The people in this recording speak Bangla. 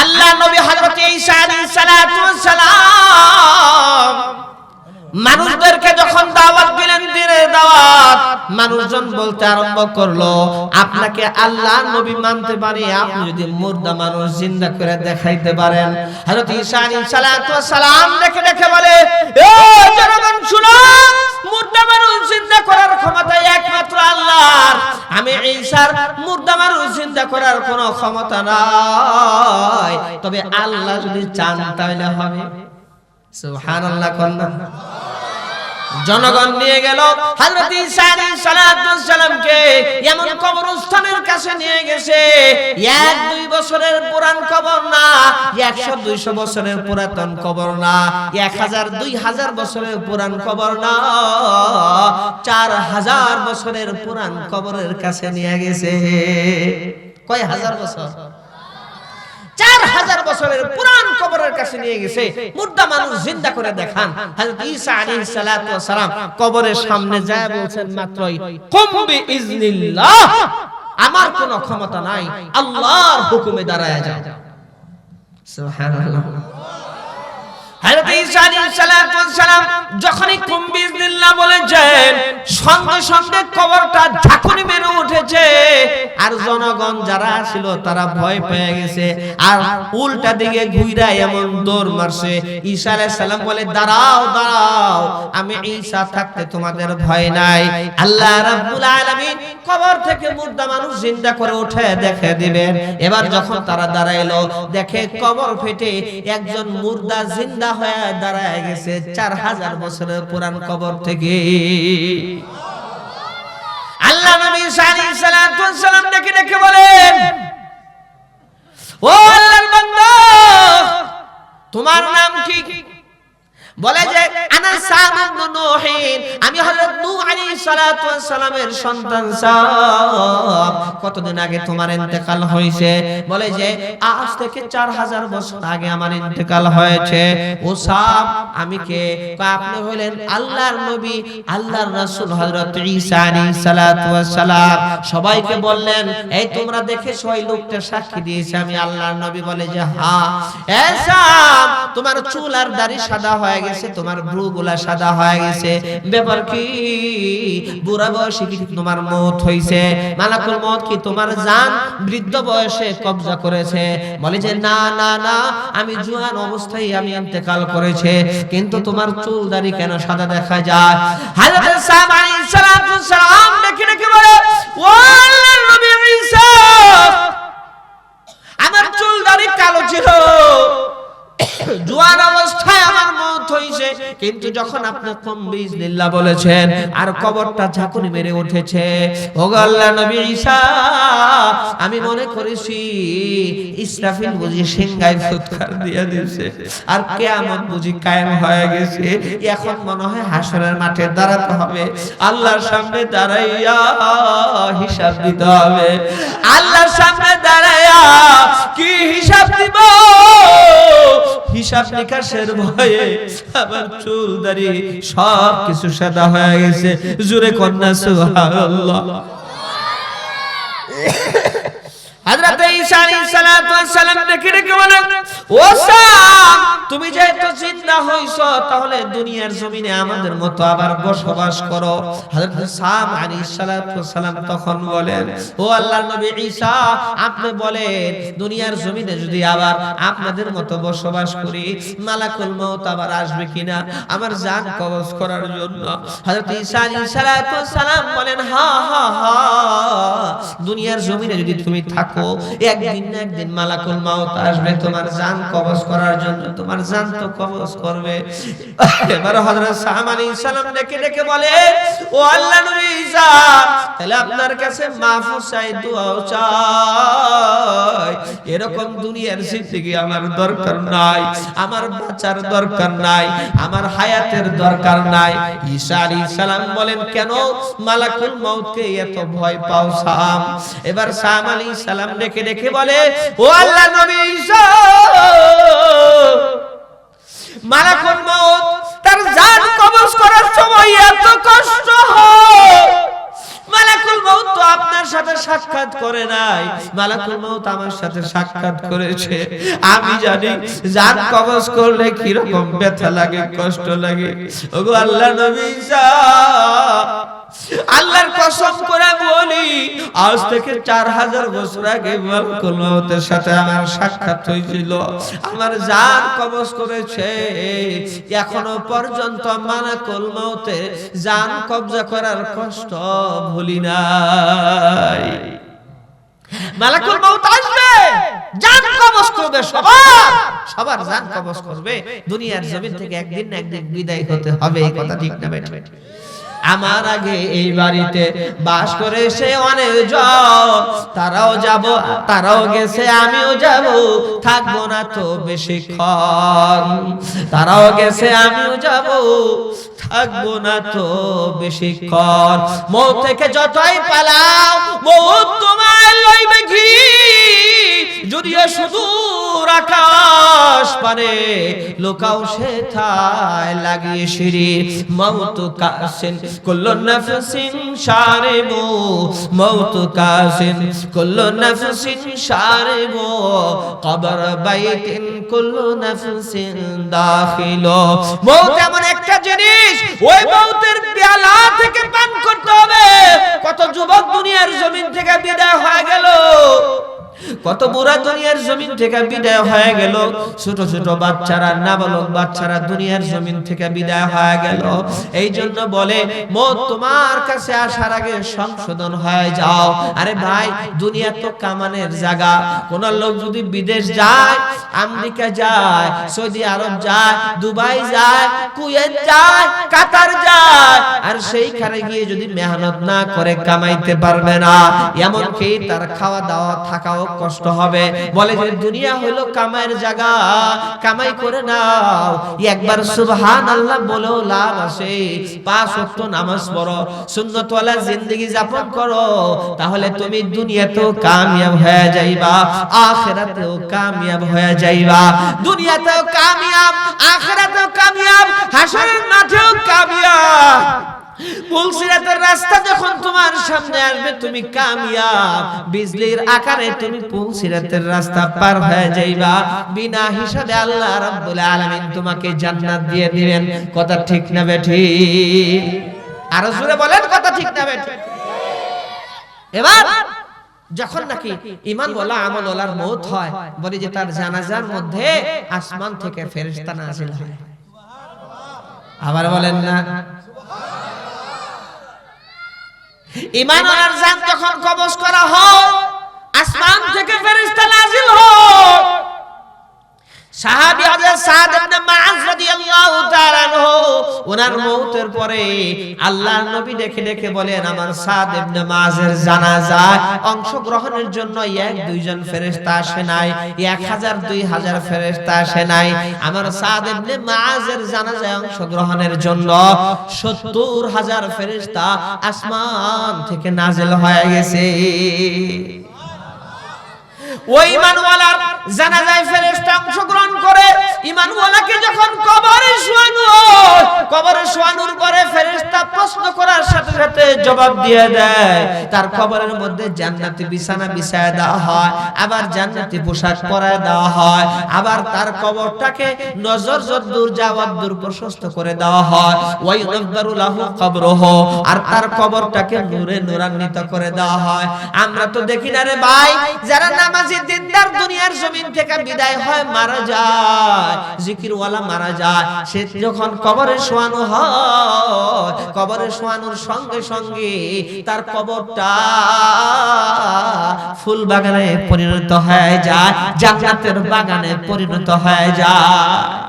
আল্লাহ নবী হযরত ঈসা আলাইহিস সালাম মানুষদেরকে যখন দাওয়াত দিলেন দিনের দাওয়াত, মানুষজন বলতে আরম্ভ করল, আপনাকে আল্লাহ নবী মানতে পারি, আপনি যদি মুর্দা মানুষ জিন্দা করে দেখাইতে পারেন। হযরত ঈসা আলাইহিস সালাম দেখে দেখে বলে, এ জনগণ শুনো, মুর্দা মানুষ জিন্দা করার ক্ষমতা একমাত্র আল্লাহর। আমি ঈসার মুর্দা মানুষ জিন্দা করার কোনো ক্ষমতা নাই। তবে আল্লাহ যদি চান তাহলে হবে। সুবহানাল্লাহ কন্যা। জনগণ নিয়ে গেল। হযরত ঈসা আলাইহিস সালামকে এমন কবরস্থানের কাছে নিয়ে গেছে। এক, দুই বছরের পুরান কবর না 100 200 বছরের পুরাতন কবর না 1000 2000 বছরের পুরান কবর না 4000 বছরের পুরান কবরের কাছে নিয়ে গেছে। কয় হাজার বছর? হাজার বছরের পুরান কবরের কাছে নিয়ে গেছে। মুর্দা মানুষ জিন্দা করে দেখান। ঈসা আলাইহিস সালাতু ওয়াস সালাম কবরের সামনে যায় বলছেন, মাত্রই কুম বিইজনিল্লাহ। আমার কোনো ক্ষমতা নাই। আল্লাহর হুকুমে দাঁড়ায় যাও। সুবহানাল্লাহ। হযরত ঈসা আলাইহিস সালাতু ওয়াস সালাম যখনই কুম বিইজনিল্লাহ বলেছেন, সঙ্গে সঙ্গে কবরটা ঝাঁকুনি মেরে উঠেছে। আর জনগণ যারা ছিল, তারা ভয় পেয়ে গেছে। আর উল্টা দিকে ঘুইরা এমন দৌড় মারছে। ঈসা আলাইহিস সালাম বলে, দাঁড়াও দাঁড়াও, আমি ঈসা থাকতে তোমাদের ভয় নাই। আল্লাহ রাব্বুল আলামিন কবর থেকে মুর্দা মানুষ জিন্দা করে উঠে দেখে দিবেন এবার যখন তারা দাঁড়াইলো, দেখে কবর ফেটে একজন মুর্দা জিন্দা হয়ে দাঁড়ায় গেছে। চার হাজার বছরের পুরান কবর থেকে। আল্লাহ নবী সালাম দেখে ডেকে বলেন ও আল্লাহর বান্দা তোমার নাম কি? বলে যে আনা আমি হযরত নূহ আলাইহিস সালাতু ওয়াস সালামের সন্তান সাম কতদিন আগে তোমার ইন্তেকাল হয়েছে? বলে যে আজ থেকে 4000 বছর আগে আমার ইন্তেকাল হয়েছে। ও সাম আমি কে? আপনি হলেন আল্লাহর নবী আল্লাহর রাসূল হযরত ঈসা আলাইহিস সালাতু ওয়াস সালাম সবাইকে বললেন এই তোমরা দেখেছ ওই লোকটা সাক্ষী দিয়েছে আমি আল্লাহর নবী বলে যে হ্যাঁ। এ সাম তোমার চুল আর দাড়ি সাদা হয়ে গেছে তোমার ভ্রু গুলা সাদা হয়ে গেছে ব্যাপার কি? বুড়া বয়সে কি তোমার মত হইছে মালাকুল মত কি তোমার জান? বৃদ্ধ বয়সে কবজা করেছে। বলে যে না না না আমি জুয়ান অবস্থায় আমি ইন্তেকাল করেছে। কিন্তু তোমার চুল দাড়ি কেন সাদা দেখা যায়? হযরত সাহাবা আলাইহিস সালাম দেখে দেখে বলে ও আল্লাহর নবী ঈসা আমার চুল দাড়ি কালো ছিল জোয়ান অবস্থায় আমার মত হইছে কিন্তু যখন আপনি কম বিজনিল্লাহ বলেছেন আর কবরটা ঝাঁকুনি মেরে উঠেছে। ও গো আল্লাহ নবী ঈসা আমি মনে করেছি ইসরাফিল বুঝি সিংহায় ফুৎকার দিয়ে দিয়েছে আর কিয়ামত বুঝি কায়েম হয়ে গেছে। এখন মনে হয় হাসরের মাঠে দাঁড়াতে হবে। আল্লাহর সামনে দাঁড়াইয়া হিসাব দিতে হবে। আল্লাহর সামনে দাঁড়াইয়া হিসাব নিকাশের ভয়ে আমার চুল, দাড়ি সব কিছু সাদা হয়ে গেছে। জুরে কন্যা, সুবহানাল্লাহ। হযরত ঈসা আলাইহিস সালাম ডেকে ডেকে বলেন, ও সাম তুমি যে যেহেতু জিন্দা হইছো, তাহলে দুনিয়ার জমিনে আমাদের মতো আবার বসবাস করো। হযরত সাম আলাইহিস সালাতু সালাম তখন বলেন, ও আল্লাহর নবী ঈসা, আপনি বলেন, দুনিয়ার জমিনে যদি আবার আপনাদের মতো বসবাস করি, মালাকুল মউত আবার আসবে কিনা? আমার জান কবজ করার জন্য। হযরত ঈসা আলাইহিস সালাতু সালাম বলেন, হা হা হা, দুনিয়ার জমিনে যদি তুমি থাকো, একদিন না একদিন মালাকুল মাউত আসবে। তোমার জান কবজ করার জন্য তোমার জান তো কবজ করবে। এবার হযরত সাহাব আলাইহিস সালাম ডেকে ডেকে বলে, ও আল্লাহ নবী তাহলে আপনার কাছে মাফ চাই দোয়া চাই। এরকম দুনিয়ার জিন্দেগি আমার দরকার নাই, আমার বাঁচার দরকার নাই, আমার হায়াতের দরকার নাই। ঈসা আলাইহিস সালাম বলেন, কেন মালাকুল মাউতকে এত ভয় পাও সাম এবার সাম আলাইহিস সালাম ডেকে ডেকে বলে, ও আল্লাহ নবী ঈসা মালাকুল মাউত তার জান কবজ করার সময় এত কষ্ট হয়। আপনার সাথে সাক্ষাৎ করে নাই। মালাকুল মউত আমার সাথে সাক্ষাৎ করেছে। আমি জানি জান কবজ করলে কি ব্যথা লাগে, কষ্ট লাগে। ওগো আল্লাহ নবী আল্লাহর কসম করে বলি, আজ থেকে চার হাজার বছর আগে মালাকুল সাথে আমার সাক্ষাৎ হয়েছিল। আমার জান কবজ করেছে, এখনও পর্যন্ত মালাকুল মউতে জান কবজা করার কষ্ট ভুলি নাই। সবার করবে। দুনিয়ার জমিন থেকে একদিন না একদিন বিদায় হতে হবে, এই কথা ঠিক না বেটা আমার আগে এই বাড়িতে বাস করে সে অনেকজন তারাও যাব, তারাও গেছে, আমিও যাব। থাকব না তো বেশি বেশিক্ষণ। তারাও গেছে, আমিও যাব। থাকব না তো বেশি বেশিক্ষণ। মৌ থেকে যতই পালাও, মৌ তোমায় লইবে ঘিরি যদিও সুদূর আকাশ পারে লোকাও সে থায় লাগিয়ে মৌত কাসিন নাফসিন মৌত কাসিন নাফসিন কবর বাইতিন নাফসিন দাখিলু। মৌত এমন একটা জিনিস, ওই মৌতের পেয়ালা থেকে পান করতে হবে। কত যুবক দুনিয়ার জমিন থেকে বিদায় হয়ে গেল। কত বুড়া দুনিয়ার জমিন থেকে বিদায় হয়ে গেল। ছোট ছোট বাচ্চারা নাবালক বাচ্চারা দুনিয়ার জমিন থেকে বিদায় হয়ে গেল। এই জন্য বলে তোমার কাছে আসার আগে সংশোধন হয়ে যাও। আরে ভাই, দুনিয়া তো কামানের জায়গা। কোন লোক যদি বিদেশ যায়, আমেরিকা যায়, সৌদি আরব যায়, দুবাই যায়, কুয়েত যায়, কাতার যায়, আর সেইখানে গিয়ে যদি মেহনত না করে কামাইতে পারবে না, এমনকি তার খাওয়া দাওয়া থাকাও কষ্ট হবে। বলে যে, দুনিয়া হলো কামাইয়ের জায়গা, কামাই করে নাও। একবার সুবহান আল্লাহ বলেও লাভ আছে। পাঁচ ওয়াক্ত নামাজ পড়ো সুন্নত ওয়ালা জিন্দেগি যাপন করো, তাহলে তুমি দুনিয়াতেও কামিয়াব হয়ে যাইবা, আখিরাতেও কামিয়াব হয়ে যাইবা। দুনিয়াতেও কামিয়াব, আখিরাতেও কামিয়াব, হাসরের মাঠেও কামিয়াব। পুলসিরাতের রাস্তা যখন তোমার সামনে আসবে, তুমি কামিয়াব। বিজলির আকারে তুমি পুলসিরাতের রাস্তা পার হয়ে যাইবা। বিনা হিসাবে আল্লাহ রাব্বুল আলামিন তোমাকে জান্নাত দিয়ে দিবেন। কথা ঠিক না বেঠি? আরও জোরে বলেন, কথা ঠিক না বেঠি? এবার যখন নাকি ইমান বলা আমল ওলার মৌত হয়, বলি যে তার জানাজার মধ্যে আসমান থেকে ফেরেশতা নাজিল হয়। আবার বলেন না। ইমান ওনার জান যখন কবজ করা হয় আসমান থেকে ফেরেশতা নাজিল হয়। অংশগ্রহণের জন্য এক, দুইজন ফেরেশতা নাই 1000 2000 ফেরেশতা আসে নাই। আমার সাদ ইবনে মুআজের জানাজায় অংশগ্রহণের জন্য 70 হাজার ফেরেশতা আসমান থেকে নাজিল হয়ে গেছে। ওই ইমানওয়ালার জানাজায় ফেরেশতা অংশগ্রহণ করে ইমানওয়ালাকে যখন কবরে শোয়ানো কবরে শোয়ানোর পরে ফেরেশতা প্রশ্ন করার সাথে সাথে জবাব দিয়ে দেয়, তার কবরের মধ্যে জান্নাতি বিছানা বিছায় দেওয়া হয়, আবার জান্নাতি পোশাক পরায় দেওয়া হয়, আবার তার কবরটাকে নজর যদ্দূর যাওয়ার দূর প্রশস্ত করে দেওয়া হয়। ওয়াই লাহু কবরহ, আর তার কবরটাকে নূরে নূরান্বিত করে দেওয়া হয়। আমরা তো দেখি না রে ভাই, যারা নামাজি দিনদার দুনিয়ার জমিন থেকে বিদায় হয়, মারা যায়। জিকিরওয়ালা মারা যায়। সে যখন কবরে শোয়ানো হয়, কবরে শোয়ানোর সঙ্গে সঙ্গে তার কবরটা ফুল বাগানে পরিণত হয়ে যায়, জান্নাতের বাগানে পরিণত হয়ে যায়।